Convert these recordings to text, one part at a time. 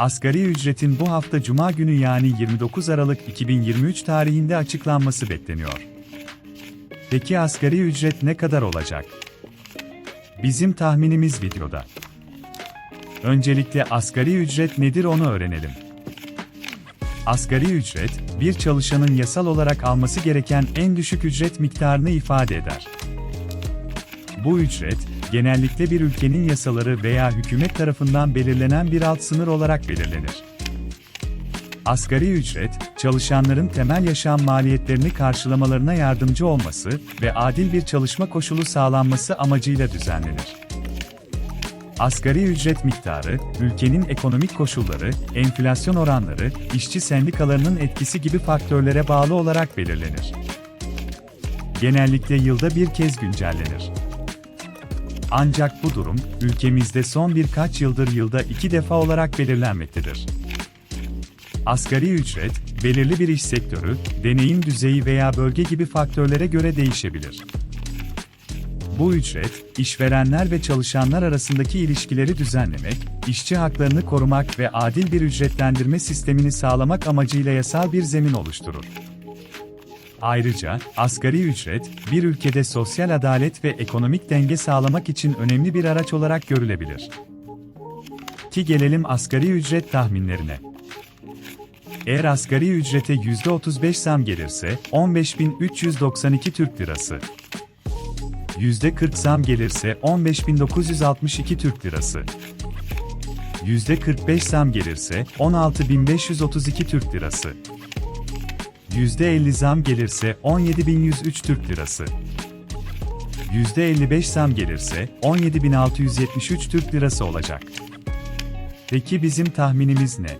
Asgari ücretin bu hafta Cuma günü yani 29 Aralık 2023 tarihinde açıklanması bekleniyor. Peki asgari ücret ne kadar olacak? Bizim tahminimiz videoda. Öncelikle asgari ücret nedir onu öğrenelim. Asgari ücret, bir çalışanın yasal olarak alması gereken en düşük ücret miktarını ifade eder. Bu ücret, genellikle bir ülkenin yasaları veya hükümet tarafından belirlenen bir alt sınır olarak belirlenir. Asgari ücret, çalışanların temel yaşam maliyetlerini karşılamalarına yardımcı olması ve adil bir çalışma koşulu sağlanması amacıyla düzenlenir. Asgari ücret miktarı, ülkenin ekonomik koşulları, enflasyon oranları, işçi sendikalarının etkisi gibi faktörlere bağlı olarak belirlenir. Genellikle yılda bir kez güncellenir. Ancak bu durum, ülkemizde son birkaç yıldır yılda iki defa olarak belirlenmektedir. Asgari ücret, belirli bir iş sektörü, deneyim düzeyi veya bölge gibi faktörlere göre değişebilir. Bu ücret, işverenler ve çalışanlar arasındaki ilişkileri düzenlemek, işçi haklarını korumak ve adil bir ücretlendirme sistemini sağlamak amacıyla yasal bir zemin oluşturur. Ayrıca, asgari ücret, bir ülkede sosyal adalet ve ekonomik denge sağlamak için önemli bir araç olarak görülebilir. Ki gelelim asgari ücret tahminlerine. Eğer asgari ücrete %35 zam gelirse, 15.392 Türk Lirası. %40 zam gelirse 15.962 Türk Lirası. %45 zam gelirse 16.532 Türk Lirası. %50 zam gelirse 17.103 Türk Lirası. %55 zam gelirse 17.673 Türk Lirası olacak. Peki bizim tahminimiz ne?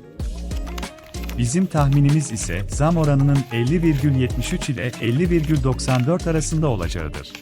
Bizim tahminimiz ise zam oranının 50,73 ile 50,94 arasında olacağıdır.